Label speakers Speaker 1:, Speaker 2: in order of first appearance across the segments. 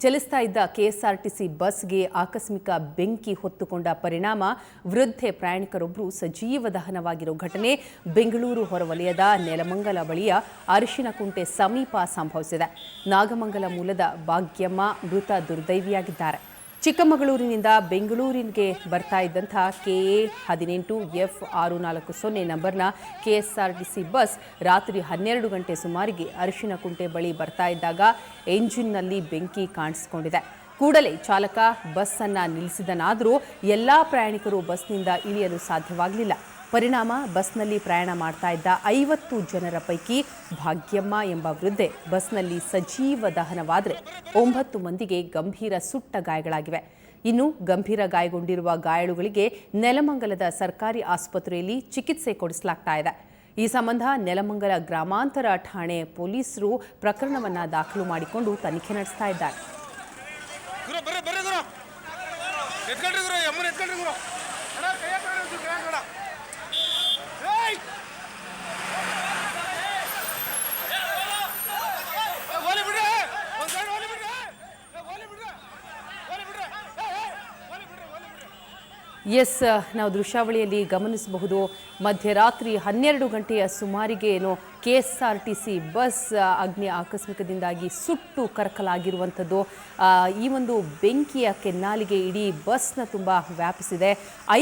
Speaker 1: ಚಲಿಸ್ತಾ ಇದ್ದ ಕೆಎಸ್ಆರ್ಟಿಸಿ ಬಸ್ಗೆ ಆಕಸ್ಮಿಕ ಬೆಂಕಿ ಹೊತ್ತುಕೊಂಡ ಪರಿಣಾಮ, ವೃದ್ಧೆ ಪ್ರಯಾಣಿಕರೊಬ್ಬರು ಸಜೀವ ದಹನವಾಗಿರೋ ಘಟನೆ ಬೆಂಗಳೂರು ಹೊರವಲಯದ ನೆಲಮಂಗಲ ಬಳಿಯ ಅರಿಶಿನಕುಂಟೆ ಸಮೀಪ ಸಂಭವಿಸಿದೆ. ನಾಗಮಂಗಲ ಮೂಲದ ಭಾಗ್ಯಮ್ಮ ಮೃತ ದುರ್ದೈವಿಯಾಗಿದ್ದಾರೆ. ಚಿಕ್ಕಮಗಳೂರಿನಿಂದ ಬೆಂಗಳೂರಿಗೆ ಬರ್ತಾ ಇದ್ದಂಥ ಕೆ ಎ ಹದಿನೆಂಟು ಎಫ್ ಆರು ನಾಲ್ಕು ಸೊನ್ನೆ ನಂಬರ್ನ ಕೆಎಸ್ಆರ್ ಟಿ ಸಿ ಬಸ್ ರಾತ್ರಿ ಹನ್ನೆರಡು ಗಂಟೆ ಸುಮಾರಿಗೆ ಅರಿಶಿನಕುಂಟೆ ಬಳಿ ಬರ್ತಾ ಇದ್ದಾಗ ಎಂಜಿನ್ನಲ್ಲಿ ಬೆಂಕಿ ಕಾಣಿಸಿಕೊಂಡಿದೆ. ಕೂಡಲೇ ಚಾಲಕ ಬಸ್ಸನ್ನು ನಿಲ್ಲಿಸಿದನಾದರೂ ಎಲ್ಲ ಪ್ರಯಾಣಿಕರು ಬಸ್ನಿಂದ ಇಳಿಯಲು ಸಾಧ್ಯವಾಗಲಿಲ್ಲ. ಪರಿಣಾಮ ಬಸ್ನಲ್ಲಿ ಪ್ರಯಾಣ ಮಾಡ್ತಾ ಇದ್ದ ಐವತ್ತು ಜನರ ಪೈಕಿ ಭಾಗ್ಯಮ್ಮ ಎಂಬ ವೃದ್ಧೆ ಬಸ್ನಲ್ಲಿ ಸಜೀವ ದಹನವಾದರೆ ಒಂಬತ್ತು ಮಂದಿಗೆ ಗಂಭೀರ ಸುಟ್ಟ ಗಾಯಗಳಾಗಿವೆ. ಇನ್ನು ಗಂಭೀರ ಗಾಯಗೊಂಡಿರುವ ಗಾಯಾಳುಗಳಿಗೆ ನೆಲಮಂಗಲದ ಸರ್ಕಾರಿ ಆಸ್ಪತ್ರೆಯಲ್ಲಿ ಚಿಕಿತ್ಸೆ ಕೊಡಿಸಲಾಗ್ತಾ ಇದೆ. ಈ ಸಂಬಂಧ ನೆಲಮಂಗಲ ಗ್ರಾಮಾಂತರ ಠಾಣೆ ಪೊಲೀಸರು ಪ್ರಕರಣವನ್ನು ದಾಖಲು ಮಾಡಿಕೊಂಡು ತನಿಖೆ ನಡೆಸ್ತಾ ಇದ್ದಾರೆ.
Speaker 2: ಬರ್ರಿ ಗುರು. ಎತ್ಕೊಳ್ರಿ ಗುರು ಅಣ್ಣ ಒಂಚೂರು
Speaker 1: ಎಸ್, ನಾವು ದೃಶ್ಯಾವಳಿಯಲ್ಲಿ ಗಮನಿಸಬಹುದು, ಮಧ್ಯರಾತ್ರಿ ಹನ್ನೆರಡು ಗಂಟೆಯ ಸುಮಾರಿಗೆ ಏನು K S R T C bus, ಅಗ್ನಿ ಆಕಸ್ಮಿಕದಿಂದಾಗಿ ಸುಟ್ಟು ಕರಕಲಾಗಿರುವಂಥದ್ದು. ಈ ಒಂದು ಬೆಂಕಿಯ ಕೆನ್ನಾಲಿಗೆ ಇಡೀ ಬಸ್ನ ತುಂಬ ವ್ಯಾಪಿಸಿದೆ.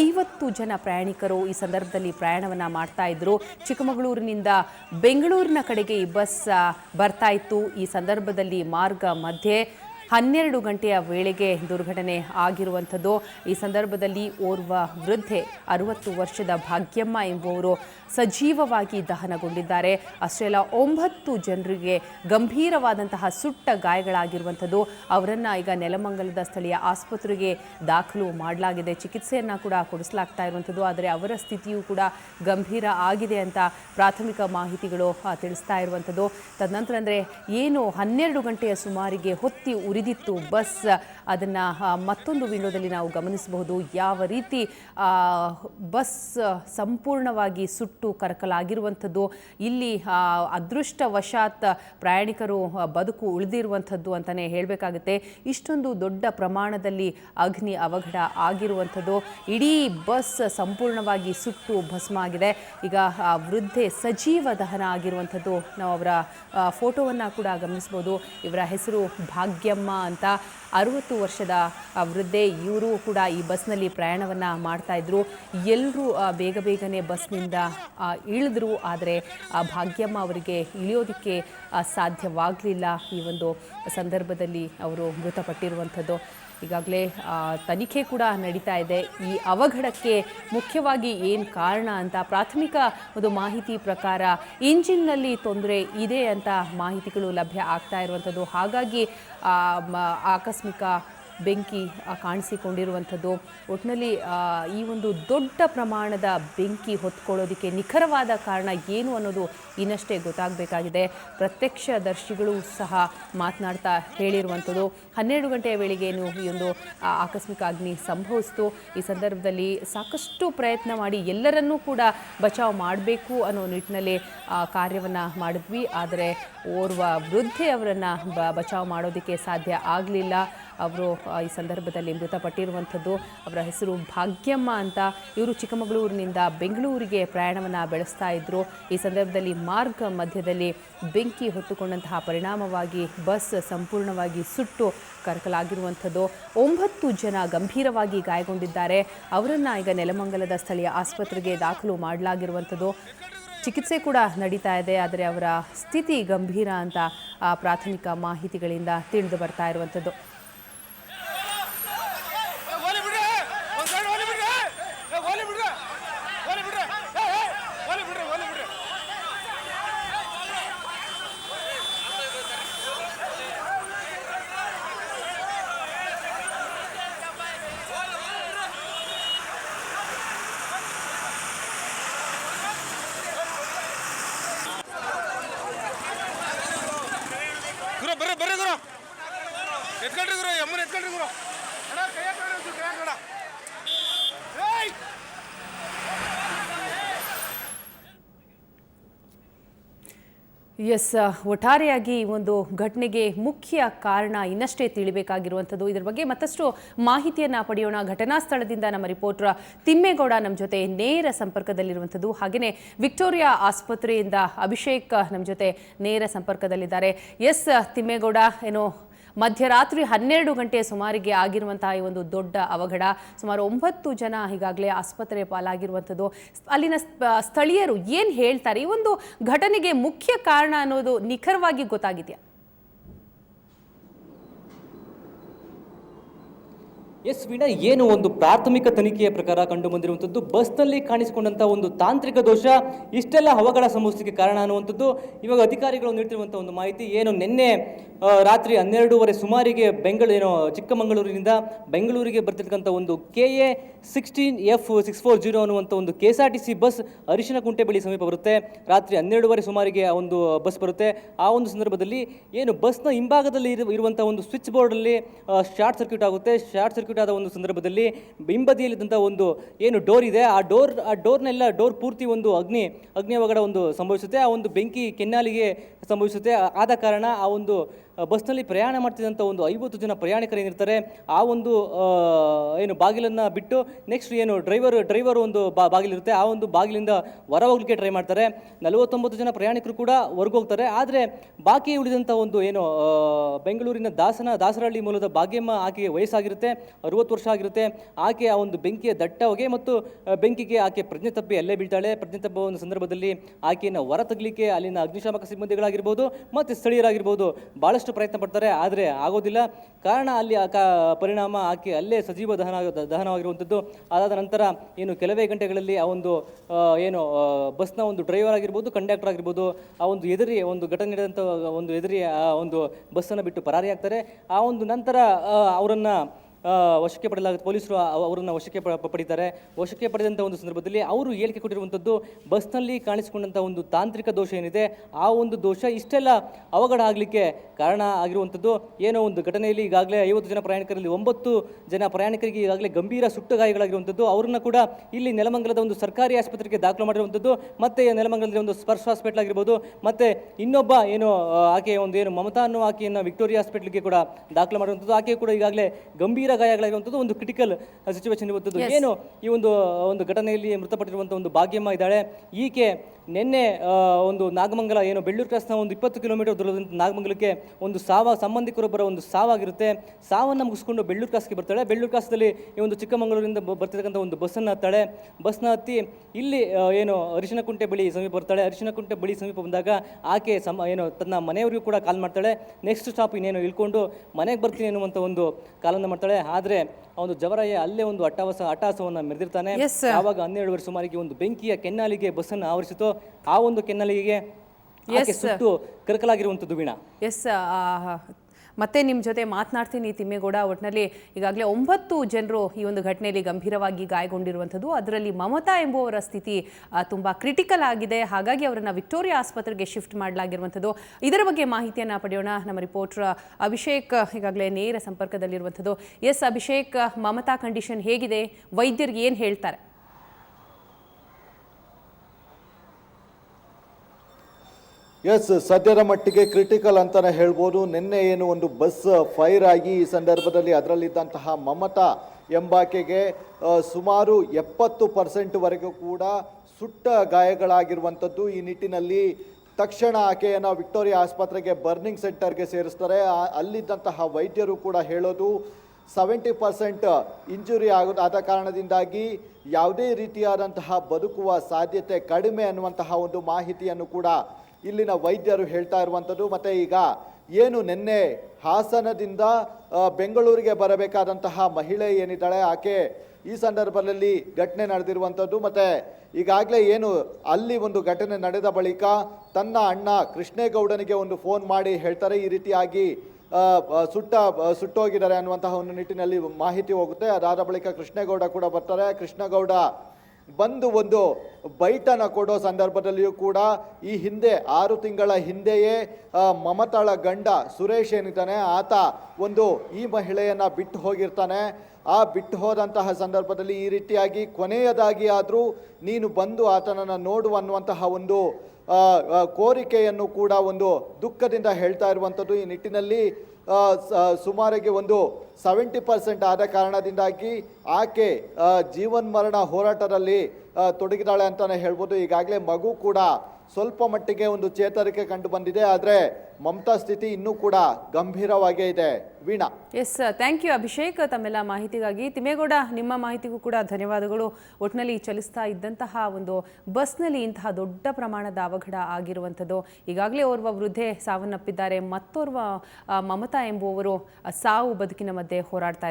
Speaker 1: ಐವತ್ತು ಜನ ಪ್ರಯಾಣಿಕರು ಈ ಸಂದರ್ಭದಲ್ಲಿ ಪ್ರಯಾಣವನ್ನು ಮಾಡ್ತಾ ಇದ್ರು. ಚಿಕ್ಕಮಗಳೂರಿನಿಂದ ಬೆಂಗಳೂರಿನ ಕಡೆಗೆ ಈ ಬಸ್ ಬರ್ತಾ ಇತ್ತು. ಈ ಸಂದರ್ಭದಲ್ಲಿ ಮಾರ್ಗ ಮಧ್ಯೆ ಹನ್ನೆರಡು ಗಂಟೆಯ ವೇಳೆಗೆ ದುರ್ಘಟನೆ ಆಗಿರುವಂಥದ್ದು. ಈ ಸಂದರ್ಭದಲ್ಲಿ ಓರ್ವ ವೃದ್ಧೆ ಅರುವತ್ತು ವರ್ಷದ ಭಾಗ್ಯಮ್ಮ ಎಂಬುವರು ಸಜೀವವಾಗಿ ದಹನಗೊಂಡಿದ್ದಾರೆ. ಅಷ್ಟೇ ಅಲ್ಲ ಒಂಬತ್ತು ಜನರಿಗೆ ಗಂಭೀರವಾದಂತಹ ಸುಟ್ಟ ಗಾಯಗಳಾಗಿರುವಂಥದ್ದು. ಅವರನ್ನು ಈಗ ನೆಲಮಂಗಲದ ಸ್ಥಳೀಯ ಆಸ್ಪತ್ರೆಗೆ ದಾಖಲು ಮಾಡಲಾಗಿದೆ. ಚಿಕಿತ್ಸೆಯನ್ನು ಕೂಡ ಕೊಡಿಸಲಾಗ್ತಾ ಇರುವಂಥದ್ದು. ಆದರೆ ಅವರ ಸ್ಥಿತಿಯೂ ಕೂಡ ಗಂಭೀರ ಆಗಿದೆ ಅಂತ ಪ್ರಾಥಮಿಕ ಮಾಹಿತಿಗಳು ತಿಳಿಸ್ತಾ ಇರುವಂಥದ್ದು. ತದನಂತರ ಅಂದರೆ ಏನು ಹನ್ನೆರಡು ಗಂಟೆಯ ಸುಮಾರಿಗೆ ಹೊತ್ತಿ ಉರಿದಿತ್ತು ಬಸ್. ಅದನ್ನು ಮತ್ತೊಂದು ವಿಂಡೋದಲ್ಲಿ ನಾವು ಗಮನಿಸಬಹುದು. ಯಾವ ರೀತಿ ಬಸ್ ಸಂಪೂರ್ಣವಾಗಿ ಸುಟ್ಟು ಕರಕಲಾಗಿರುವಂಥದ್ದು, ಇಲ್ಲಿ ಅದೃಷ್ಟವಶಾತ್ ಪ್ರಯಾಣಿಕರು ಬದುಕು ಉಳಿದಿರುವಂಥದ್ದು ಅಂತಲೇ ಹೇಳಬೇಕಾಗುತ್ತೆ. ಇಷ್ಟೊಂದು ದೊಡ್ಡ ಪ್ರಮಾಣದಲ್ಲಿ ಅಗ್ನಿ ಅವಘಡ ಆಗಿರುವಂಥದ್ದು. ಇಡೀ ಬಸ್ ಸಂಪೂರ್ಣವಾಗಿ ಸುಟ್ಟು ಭಸ್ಮ ಆಗಿದೆ ಈಗ ವೃದ್ಧೆ ಸಜೀವ ದಹನ ಆಗಿರುವಂಥದ್ದು. ನಾವು ಅವರ ಫೋಟೋವನ್ನು ಕೂಡ ಗಮನಿಸ್ಬೋದು ಇವರ ಹೆಸರು ಭಾಗ್ಯಮ್ಮ. ಅಂತ ಅರುವತ್ತು ವರ್ಷದ ವೃದ್ಧೆ, ಇವರು ಕೂಡ ಈ ಬಸ್ನಲ್ಲಿ ಪ್ರಯಾಣವನ್ನು ಮಾಡ್ತಾಯಿದ್ರು ಎಲ್ಲರೂ ಬೇಗ ಬೇಗನೆ ಬಸ್ನಿಂದ ಇಳಿದ್ರು. ಆದರೆ ಭಾಗ್ಯಮ್ಮ ಅವರಿಗೆ ಇಳಿಯೋದಕ್ಕೆ ಸಾಧ್ಯವಾಗಲಿಲ್ಲ ಈ ಒಂದು ಸಂದರ್ಭದಲ್ಲಿ ಅವರು ಮೃತಪಟ್ಟಿರುವಂಥದ್ದು. ಈಗಾಗಲೇ ತನಿಖೆ ಕೂಡ ನಡೀತಾ ಇದೆ. ಈ ಅವಘಡಕ್ಕೆ ಮುಖ್ಯವಾಗಿ ಏನು ಕಾರಣ ಅಂತ ಪ್ರಾಥಮಿಕ ಒಂದು ಮಾಹಿತಿ ಪ್ರಕಾರ ಇಂಜಿನ್ನಲ್ಲಿ ತೊಂದರೆ ಇದೆ ಅಂತ ಮಾಹಿತಿಗಳು ಲಭ್ಯ ಆಗ್ತಾ ಇರುವಂಥದ್ದು. ಹಾಗಾಗಿ ಆ, ಮ- ಆಕಸ್ಮಿಕ ಬೆಂಕಿ ಕಾಣಿಸಿಕೊಂಡಿರುವಂಥದ್ದು. ಒಟ್ಟಿನಲ್ಲಿ ಈ ಒಂದು ದೊಡ್ಡ ಪ್ರಮಾಣದ ಬೆಂಕಿ ಹೊತ್ಕೊಳ್ಳೋದಕ್ಕೆ ನಿಖರವಾದ ಕಾರಣ ಏನು ಅನ್ನೋದು ಇನ್ನಷ್ಟೇ ಗೊತ್ತಾಗಬೇಕಾಗಿದೆ. ಪ್ರತ್ಯಕ್ಷದರ್ಶಿಗಳು ಸಹ ಮಾತನಾಡ್ತಾ ಹೇಳಿರುವಂಥದ್ದು. ಹನ್ನೆರಡು ಗಂಟೆಯ ವೇಳೆಗೆ ಏನು ಈ ಒಂದು ಆಕಸ್ಮಿಕ ಅಗ್ನಿ ಸಂಭವಿಸಿತು. ಈ ಸಂದರ್ಭದಲ್ಲಿ ಸಾಕಷ್ಟು ಪ್ರಯತ್ನ ಮಾಡಿ ಎಲ್ಲರನ್ನೂ ಕೂಡ ಬಚಾವ್ ಮಾಡಬೇಕು ಅನ್ನೋ ನಿಟ್ಟಿನಲ್ಲಿ ಕಾರ್ಯವನ್ನು ಮಾಡಿದ್ವಿ. ಆದರೆ, ಓರ್ವ ವೃದ್ಧೆ ಅವರನ್ನು ಬಚಾವ್ ಮಾಡೋದಕ್ಕೆ ಸಾಧ್ಯ ಆಗಲಿಲ್ಲ. ಅವರು ಈ ಸಂದರ್ಭದಲ್ಲಿ ಮೃತಪಟ್ಟಿರುವಂಥದ್ದು ಅವರ ಹೆಸರು ಭಾಗ್ಯಮ್ಮ ಅಂತ. ಇವರು ಚಿಕ್ಕಮಗಳೂರಿನಿಂದ ಬೆಂಗಳೂರಿಗೆ ಪ್ರಯಾಣವನ್ನು ಬೆಳೆಸ್ತಾ ಇದ್ದರು ಈ ಸಂದರ್ಭದಲ್ಲಿ ಮಾರ್ಗ ಮಧ್ಯದಲ್ಲಿ ಬೆಂಕಿ ಹೊತ್ತುಕೊಂಡಂತಹ ಪರಿಣಾಮವಾಗಿ ಬಸ್ ಸಂಪೂರ್ಣವಾಗಿ ಸುಟ್ಟು ಕರಕಲಾಗಿರುವಂಥದ್ದು. ಒಂಬತ್ತು ಜನ ಗಂಭೀರವಾಗಿ ಗಾಯಗೊಂಡಿದ್ದಾರೆ. ಅವರನ್ನು ಈಗ ನೆಲಮಂಗಲದ ಸ್ಥಳೀಯ ಆಸ್ಪತ್ರೆಗೆ ದಾಖಲು ಮಾಡಲಾಗಿರುವಂಥದ್ದು. ಚಿಕಿತ್ಸೆ ಕೂಡ ನಡೀತಾ ಇದೆ, ಆದರೆ ಅವರ ಸ್ಥಿತಿ ಗಂಭೀರ ಅಂತ ಪ್ರಾಥಮಿಕ ಮಾಹಿತಿಗಳಿಂದ ತಿಳಿದು ಬರ್ತಾ ಇರುವಂಥದ್ದು.
Speaker 2: ಕೈ!
Speaker 1: ಎಸ್ ಒಟ್ಟಾರೆಯಾಗಿ ಈ ಒಂದು ಘಟನೆಗೆ ಮುಖ್ಯ ಕಾರಣ ಇನ್ನಷ್ಟೇ ತಿಳಿಬೇಕಾಗಿರುವಂಥದ್ದು. ಇದರ ಬಗ್ಗೆ ಮತ್ತಷ್ಟು ಮಾಹಿತಿಯನ್ನು ಪಡೆಯೋಣ. ಘಟನಾ ಸ್ಥಳದಿಂದ ನಮ್ಮ ರಿಪೋರ್ಟರ್ ತಿಮ್ಮೇಗೌಡ ನಮ್ಮ ಜೊತೆ ನೇರ ಸಂಪರ್ಕದಲ್ಲಿರುವಂಥದ್ದು. ಹಾಗೆಯೇ ವಿಕ್ಟೋರಿಯಾ ಆಸ್ಪತ್ರೆಯಿಂದ ಅಭಿಷೇಕ್ ನಮ್ಮ ಜೊತೆ ನೇರ ಸಂಪರ್ಕದಲ್ಲಿದ್ದಾರೆ. ಎಸ್ ತಿಮ್ಮೇಗೌಡ, ಏನು ಮಧ್ಯರಾತ್ರಿ ಹನ್ನೆರಡು ಗಂಟೆಯ ಸುಮಾರಿಗೆ ಆಗಿರುವಂತಹ ಈ ಒಂದು ದೊಡ್ಡ ಅವಘಡ. ಸುಮಾರು ಒಂಬತ್ತು ಜನ ಈಗಾಗಲೇ ಆಸ್ಪತ್ರೆ ಪಾಲಾಗಿರುವಂಥದ್ದು. ಅಲ್ಲಿನ ಸ್ಥಳೀಯರು ಏನು ಹೇಳ್ತಾರೆ? ಈ ಒಂದು ಘಟನೆಗೆ ಮುಖ್ಯ ಕಾರಣ ಅನ್ನೋದು ನಿಖರವಾಗಿ ಗೊತ್ತಾಗಿದೆಯಾ?
Speaker 3: ಎಸ್ ವೀಣಾ, ಏನು ಒಂದು ಪ್ರಾಥಮಿಕ ತನಿಖೆಯ ಪ್ರಕಾರ ಕಂಡು ಬಂದಿರುವಂಥದ್ದು ಬಸ್ನಲ್ಲಿ ಕಾಣಿಸಿಕೊಂಡಂಥ ಒಂದು ತಾಂತ್ರಿಕ ದೋಷ, ಇಷ್ಟೆಲ್ಲ ಅವಘಡ ಸಂಭವಿಸಲಿಕ್ಕೆ ಕಾರಣ ಅನ್ನುವಂಥದ್ದು ಇವಾಗ ಅಧಿಕಾರಿಗಳು ನೀಡ್ತಿರುವಂಥ ಒಂದು ಮಾಹಿತಿ. ಏನು ನಿನ್ನೆ ರಾತ್ರಿ ಹನ್ನೆರಡೂವರೆ ಸುಮಾರಿಗೆ ಬೆಂಗಳೂರು ಚಿಕ್ಕಮಗಳೂರಿನಿಂದ ಬೆಂಗಳೂರಿಗೆ ಬರ್ತಿರ್ತಕ್ಕಂಥ ಒಂದು K A sixteen F six four zero ಅನ್ನುವಂಥ ಒಂದು K S R T C bus ಅರಿಶಿನ ಕುಂಟೆ ಬಳಿ ಸಮೀಪ ಬರುತ್ತೆ. ರಾತ್ರಿ ಹನ್ನೆರಡೂವರೆ ಸುಮಾರಿಗೆ ಆ ಒಂದು ಬಸ್ ಬರುತ್ತೆ. ಆ ಒಂದು ಸಂದರ್ಭದಲ್ಲಿ ಏನು ಬಸ್ನ ಹಿಂಭಾಗದಲ್ಲಿ ಇರು ಇರುವಂಥ ಒಂದು ಸ್ವಿಚ್ ಬೋರ್ಡಲ್ಲಿ ಶಾರ್ಟ್ ಸರ್ಕ್ಯೂಟ್ ಆಗುತ್ತೆ. ಶಾರ್ಟ್ ಸರ್ಕ್ಯೂಟ್ ಆದ ಒಂದು ಸಂದರ್ಭದಲ್ಲಿ ಹಿಂಬದಿಯಲ್ಲಿದ್ದಂಥ ಒಂದು ಏನು ಡೋರ್ ಇದೆ, ಆ ಡೋರ್, ಆ ಡೋರ್ನೆಲ್ಲ ಡೋರ್ ಪೂರ್ತಿ ಒಂದು ಅಗ್ನಿ ಅಗ್ನಿ ಅವಘಡ ಒಂದು ಸಂಭವಿಸುತ್ತೆ. ಆ ಒಂದು ಬೆಂಕಿ ಕೆನ್ನಾಲಿಗೆ ಸಂಭವಿಸುತ್ತೆ. ಆದ ಕಾರಣ ಆ ಒಂದು ಬಸ್ನಲ್ಲಿ ಪ್ರಯಾಣ ಮಾಡ್ತಿದ್ದಂಥ ಒಂದು ಐವತ್ತು ಜನ ಪ್ರಯಾಣಿಕರು ಏನಿರ್ತಾರೆ, ಆ ಒಂದು ಏನು ಬಾಗಿಲನ್ನು ಬಿಟ್ಟು ನೆಕ್ಸ್ಟ್ ಏನು ಡ್ರೈವರ್ ಡ್ರೈವರ್ ಒಂದು ಬಾ, ಬಾಗಿಲಿರುತ್ತೆ, ಆ ಒಂದು ಬಾಗಿಲಿಂದ ಹೊರ ಹೋಗ್ಲಿಕ್ಕೆ ಟ್ರೈ ಮಾಡ್ತಾರೆ. ನಲವತ್ತೊಂಬತ್ತು ಜನ ಪ್ರಯಾಣಿಕರು ಕೂಡ ಹೊರಗೋಗ್ತಾರೆ. ಆದರೆ ಬಾಕಿ ಉಳಿದಂಥ ಒಂದು ಏನು ಬೆಂಗಳೂರಿನ ದಾಸನ, ದಾಸರಹಳ್ಳಿ ಮೂಲದ ಭಾಗ್ಯಮ್ಮ ಆಕೆಗೆ ವಯಸ್ಸಾಗಿರುತ್ತೆ, ಅರುವತ್ತು ವರ್ಷ ಆಗಿರುತ್ತೆ. ಆಕೆ ಆ ಒಂದು ಬೆಂಕಿಯ ದಟ್ಟ ಹೋಗಿ ಮತ್ತು ಬೆಂಕಿಗೆ ಆಕೆ ಪ್ರಜ್ಞೆ ತಪ್ಪಿ ಅಲ್ಲೇ ಬೀಳ್ತಾಳೆ. ಪ್ರಜ್ಞೆ ತಪ್ಪ ಒಂದು ಸಂದರ್ಭದಲ್ಲಿ ಆಕೆಯನ್ನು ಹೊರ ತಗ್ಲಿಕ್ಕೆ ಅಲ್ಲಿನ ಅಗ್ನಿಶಾಮಕ ಸಿಬ್ಬಂದಿಗಳಾಗಿರ್ಬೋದು, ಮತ್ತು ಸ್ಥಳೀಯರಾಗಿರ್ಬೋದು. ಭಾಳಷ್ಟು ಪ್ರಯತ್ನ ಪಡ್ತಾರೆ, ಆದರೆ ಆಗೋದಿಲ್ಲ. ಕಾರಣ ಅಲ್ಲಿ ಆ ಪರಿಣಾಮ ಆಕೆ ಅಲ್ಲೇ ಸಜೀವ ದಹನ ದಹನವಾಗಿರುವಂಥದ್ದು. ಅದಾದ ನಂತರ ಏನು ಕೆಲವೇ ಗಂಟೆಗಳಲ್ಲಿ ಆ ಒಂದು ಏನು ಬಸ್ನ ಒಂದು ಡ್ರೈವರ್ ಆಗಿರ್ಬೋದು, ಕಂಡಕ್ಟರ್ ಆಗಿರ್ಬೋದು, ಆ ಒಂದು ಎದುರಿ ಒಂದು ಘಟನೆ ನಡೆದಂಥ ಒಂದು ಎದುರಿ, ಆ ಒಂದು ಬಸ್ಸನ್ನು ಬಿಟ್ಟು ಪರಾರಿಯಾಗ್ತಾರೆ. ಆ ಒಂದು ನಂತರ ಅವರನ್ನು ವಶಕ್ಕೆ ಪಡೆಯಲಾಗುತ್ತೆ ಪೊಲೀಸರು ಅವರನ್ನು ವಶಕ್ಕೆ ಪ- ಪ- ವಶಕ್ಕೆ ಪಡೆದಂಥ ಒಂದು ಸಂದರ್ಭದಲ್ಲಿ ಅವರು ಹೇಳಿಕೆ ಕೊಟ್ಟಿರುವಂಥದ್ದು ಬಸ್ನಲ್ಲಿ ಕಾಣಿಸಿಕೊಂಡಂಥ ಒಂದು ತಾಂತ್ರಿಕ ದೋಷ ಏನಿದೆ, ಆ ಒಂದು ದೋಷ ಇಷ್ಟೆಲ್ಲ ಅವಘಡ ಆಗಲಿಕ್ಕೆ ಕಾರಣ ಆಗಿರುವಂಥದ್ದು. ಏನೋ ಒಂದು ಘಟನೆಯಲ್ಲಿ ಈಗಾಗಲೇ ಐವತ್ತು ಜನ ಪ್ರಯಾಣಿಕರಲ್ಲಿ ಒಂಬತ್ತು ಜನ ಪ್ರಯಾಣಿಕರಿಗೆ ಈಗಾಗಲೇ ಗಂಭೀರ ಸುಟ್ಟು ಗಾಯಗಳಾಗಿರುವಂಥದ್ದು. ಅವರನ್ನು ಕೂಡ ಇಲ್ಲಿ ನೆಲಮಂಗಲದ ಒಂದು ಸರ್ಕಾರಿ ಆಸ್ಪತ್ರೆಗೆ ದಾಖಲು ಮಾಡಿರುವಂಥದ್ದು. ಮತ್ತೆ ನೆಲಮಂಗಲದಲ್ಲಿ ಒಂದು ಸ್ಪರ್ಶ ಹಾಸ್ಪಿಟಲ್ ಆಗಿರ್ಬೋದು. ಮತ್ತೆ ಇನ್ನೊಬ್ಬ ಏನು ಆಕೆಯ ಆಕೆ ಒಂದು ಏನು ಮಮತಾ ಅನ್ನೋ ಆಕೆಯನ್ನು ವಿಕ್ಟೋರಿಯಾ ಹಾಸ್ಪಿಟ್ಲಿಗೆ ಕೂಡ ದಾಖಲು ಮಾಡಿರುವಂಥದ್ದು. ಆಕೆ ಕೂಡ ಈಗಾಗಲೇ ಗಂಭೀರ ಗಾಯಗಳಾಗಿರುವಂಥದ್ದು ಒಂದು ಕ್ರಿಟಿಕಲ್ ಸಿಚುವೇಶನ್ ಇರುವಂಥದ್ದು. ಏನು ಈ ಒಂದು ಒಂದು ಘಟನೆಯಲ್ಲಿ ಮೃತಪಟ್ಟಿರುವಂಥ ಒಂದು ಭಾಗ್ಯಮ್ಮ ಇದ್ದಾಳೆ. ಈಕೆ ನಿನ್ನೆ ಒಂದು ನಾಗಮಂಗಲ ಏನು ಬೆಳ್ಳೂರು ಕ್ರಾಸ್ನ ಒಂದು ಇಪ್ಪತ್ತು ಕಿಲೋಮೀಟರ್ ದೂರದಿಂದ ನಾಗಮಂಗಲಕ್ಕೆ ಒಂದು ಸಾವ ಸಂಬಂಧಿಕರೊಬ್ಬರ ಒಂದು ಸಾವಾಗಿರುತ್ತೆ. ಸಾವನ್ನು ಮುಗಿಸ್ಕೊಂಡು ಬೆಳ್ಳೂರು ಕ್ರಾಸ್ಗೆ ಬರ್ತಾಳೆ. ಬೆಳ್ಳೂರು ಕ್ರಾಸ್ದಲ್ಲಿ ಈ ಒಂದು ಚಿಕ್ಕಮಗಳೂರಿಂದ ಬರ್ತಿರ್ತಕ್ಕಂಥ ಒಂದು ಬಸ್ಸನ್ನು ಹತ್ತಾಳೆ. ಬಸ್ನ ಹತ್ತಿ ಇಲ್ಲಿ ಏನು ಅರಿಶಿನಕುಂಟೆ ಬಳಿ ಸಮೀಪ ಬರ್ತಾಳೆ. ಅರಿಶಿನಕುಂಟೆ ಬಳಿ ಸಮೀಪ ಬಂದಾಗ ಆಕೆ ಸಮ ಏನು ತನ್ನ ಮನೆಯವರಿಗೂ ಕೂಡ ಕಾಲ್ ಮಾಡ್ತಾಳೆ. ನೆಕ್ಸ್ಟ್ ಸ್ಟಾಪ್ ಇನ್ನೇನು ಇಳ್ಕೊಂಡು ಮನೆಗೆ ಬರ್ತೀನಿ ಅನ್ನುವಂಥ ಒಂದು ಕಾಲನ್ನು ಮಾಡ್ತಾಳೆ. ಆದರೆ ಒಂದು ಜವರಾಯ ಅಲ್ಲೇ ಒಂದು ಅಟ್ಟವಾಸ ಅಟ್ಟಹಾಸವನ್ನು ಮೆರೆದಿರ್ತಾನೆ. ವರ್ಷ ಹನ್ನೆರಡುವರೆ ಸುಮಾರಿಗೆ ಒಂದು ಬೆಂಕಿಯ ಕೆನ್ನಾಲಿಗೆ ಬಸ್ಸನ್ನು ಆವರಿಸಿತು ಆ ಒಂದು ಕೆನ್ನಾಲಿಗೆ. ಸುಟ್ಟು ಕರಕಲಾಗಿರುವಂಥದ್ದು ವೀಣಾ.
Speaker 1: ಎಸ್ ಮತ್ತೆ ನಿಮ್ಮ ಜೊತೆ ಮಾತನಾಡ್ತೀನಿ ತಿಮ್ಮೇಗೌಡ. ಒಟ್ಟಿನಲ್ಲಿ ಈಗಾಗಲೇ ಒಂಬತ್ತು ಜನರು ಈ ಒಂದು ಘಟನೆಯಲ್ಲಿ ಗಂಭೀರವಾಗಿ ಗಾಯಗೊಂಡಿರುವಂಥದ್ದು. ಅದರಲ್ಲಿ ಮಮತಾ ಎಂಬುವವರ ಸ್ಥಿತಿ ತುಂಬ ಕ್ರಿಟಿಕಲ್ ಆಗಿದೆ. ಹಾಗಾಗಿ ಅವರನ್ನು ವಿಕ್ಟೋರಿಯಾ ಆಸ್ಪತ್ರೆಗೆ ಶಿಫ್ಟ್ ಮಾಡಲಾಗಿರುವಂಥದ್ದು. ಇದರ ಬಗ್ಗೆ ಮಾಹಿತಿಯನ್ನು ಪಡೆಯೋಣ. ನಮ್ಮ ರಿಪೋರ್ಟರ್, ಅಭಿಷೇಕ್, ಈಗಾಗಲೇ ನೇರ ಸಂಪರ್ಕದಲ್ಲಿರುವಂಥದ್ದು. ಎಸ್, ಅಭಿಷೇಕ್, ಮಮತಾ ಕಂಡೀಷನ್ ಹೇಗಿದೆ? ವೈದ್ಯರಿಗೆ ಏನು ಹೇಳ್ತಾರೆ?
Speaker 4: ಎಸ್ ಸದ್ಯದ ಮಟ್ಟಿಗೆ ಕ್ರಿಟಿಕಲ್ ಅಂತಲೇ ಹೇಳ್ಬೋದು. ನಿನ್ನೆ ಏನು ಒಂದು ಬಸ್ ಫೈರ್ ಆಗಿ ಈ ಸಂದರ್ಭದಲ್ಲಿ ಅದರಲ್ಲಿದ್ದಂತಹ ಮಮತಾ ಎಂಬಾಕೆಗೆ ಸುಮಾರು ಎಪ್ಪತ್ತು ಪರ್ಸೆಂಟ್ವರೆಗೂ ಕೂಡ ಸುಟ್ಟ ಗಾಯಗಳಾಗಿರುವಂಥದ್ದು. ಈ ನಿಟ್ಟಿನಲ್ಲಿ ತಕ್ಷಣ ಆಕೆಯನ್ನು ವಿಕ್ಟೋರಿಯಾ ಆಸ್ಪತ್ರೆಗೆ ಬರ್ನಿಂಗ್ ಸೆಂಟರ್ಗೆ ಸೇರಿಸ್ತಾರೆ. ಅಲ್ಲಿದ್ದಂತಹ ವೈದ್ಯರು ಕೂಡ ಹೇಳೋದು ಸೆವೆಂಟಿ ಪರ್ಸೆಂಟ್ ಇಂಜುರಿ ಆಗೋದು, ಆದ ಕಾರಣದಿಂದಾಗಿ ಯಾವುದೇ ರೀತಿಯಾದಂತಹ ಬದುಕುವ ಸಾಧ್ಯತೆ ಕಡಿಮೆ ಅನ್ನುವಂತಹ ಒಂದು ಮಾಹಿತಿಯನ್ನು ಕೂಡ ಇಲ್ಲಿನ ವೈದ್ಯರು ಹೇಳ್ತಾ ಇರುವಂಥದ್ದು. ಮತ್ತು ಈಗ ಏನು ನಿನ್ನೆ ಹಾಸನದಿಂದ ಬೆಂಗಳೂರಿಗೆ ಬರಬೇಕಾದಂತಹ ಮಹಿಳೆ ಏನಿದ್ದಾಳೆ, ಆಕೆ ಈ ಸಂದರ್ಭದಲ್ಲಿ ಘಟನೆ ನಡೆದಿರುವಂಥದ್ದು. ಮತ್ತು ಈಗಾಗಲೇ ಏನು ಅಲ್ಲಿ ಒಂದು ಘಟನೆ ನಡೆದ ಬಳಿಕ ತನ್ನ ಅಣ್ಣ ಕೃಷ್ಣೇಗೌಡನಿಗೆ ಒಂದು ಫೋನ್ ಮಾಡಿ ಹೇಳ್ತಾರೆ. ಈ ರೀತಿಯಾಗಿ ಸುಟ್ಟ ಸುಟ್ಟೋಗಿದ್ದಾರೆ ಅನ್ನುವಂತಹ ಒಂದು ನಿಟ್ಟಿನಲ್ಲಿ ಮಾಹಿತಿ ಹೋಗುತ್ತೆ. ಅದಾದ ಬಳಿಕ ಕೃಷ್ಣೇಗೌಡ ಕೂಡ ಬರ್ತಾರೆ. ಕೃಷ್ಣಗೌಡ ಬಂದು ಒಂದು ಬೈಟನ ಕೊಡೋ ಸಂದರ್ಭದಲ್ಲಿಯೂ ಕೂಡ ಈ ಹಿಂದೆ, ಆರು ತಿಂಗಳ ಹಿಂದೆಯೇ ಮಮತಾಳ ಗಂಡ ಸುರೇಶ್ ಏನಿದ್ದಾನೆ, ಆತ ಒಂದು ಈ ಮಹಿಳೆಯನ್ನು ಬಿಟ್ಟು ಹೋಗಿರ್ತಾನೆ. ಆ ಬಿಟ್ಟು ಹೋದಂತಹ ಸಂದರ್ಭದಲ್ಲಿ ಈ ರೀತಿಯಾಗಿ ಕೊನೆಯದಾಗಿ ಆದರೂ ನೀನು ಬಂದು ಆತನನ್ನು ನೋಡು ಅನ್ನುವಂತಹ ಒಂದು ಕೋರಿಕೆಯನ್ನು ಕೂಡ ಒಂದು ದುಃಖದಿಂದ ಹೇಳ್ತಾ ಇರುವಂಥದ್ದು ಈ ನಿಟ್ಟಿನಲ್ಲಿ. ಸುಮಾರಿಗೆ ಒಂದು ಸೆವೆಂಟಿ ಪರ್ಸೆಂಟ್ ಆದ ಕಾರಣದಿಂದಾಗಿ ಆಕೆ ಜೀವನ್ಮರಣ ಹೋರಾಟದಲ್ಲಿ ತೊಡಗಿದಾಳೆ ಅಂತಲೇ ಹೇಳ್ಬೋದು. ಈಗಾಗಲೇ ಮಗು ಕೂಡ ಸ್ವಲ್ಪ ಮಟ್ಟಿಗೆ ಒಂದು ಚೇತರಿಕೆ ಕಂಡು ಬಂದಿದೆ, ಆದರೆ ಮಮತಾ ಸ್ಥಿತಿ ಇನ್ನೂ ಕೂಡ ಗಂಭೀರವಾಗೇ ಇದೆ. Veena.
Speaker 1: Yes thank you Abhishek. ತಮ್ಮೆಲ್ಲ ಮಾಹಿತಿಗಾಗಿ ತಿಮ್ಮೇಗೌಡ, ನಿಮ್ಮ ಮಾಹಿತಿಗೂ ಕೂಡ ಧನ್ಯವಾದಗಳು. ಒಟ್ಟಿನಲ್ಲಿ ಚಲಿಸ್ತಾ ಇದ್ದಂತಹ ಒಂದು ಬಸ್ನಲ್ಲಿ ಇಂತಹ ದೊಡ್ಡ ಪ್ರಮಾಣದ ಅವಘಡ ಆಗಿರುವಂಥದ್ದು. ಈಗಾಗಲೇ ಓರ್ವ ವೃದ್ಧೆ ಸಾವನ್ನಪ್ಪಿದ್ದಾರೆ. ಮತ್ತೋರ್ವ ಮಮತಾ ಎಂಬುವವರು ಸಾವು ಬದುಕಿನ ಮಧ್ಯೆ ಹೋರಾಡ್ತಾ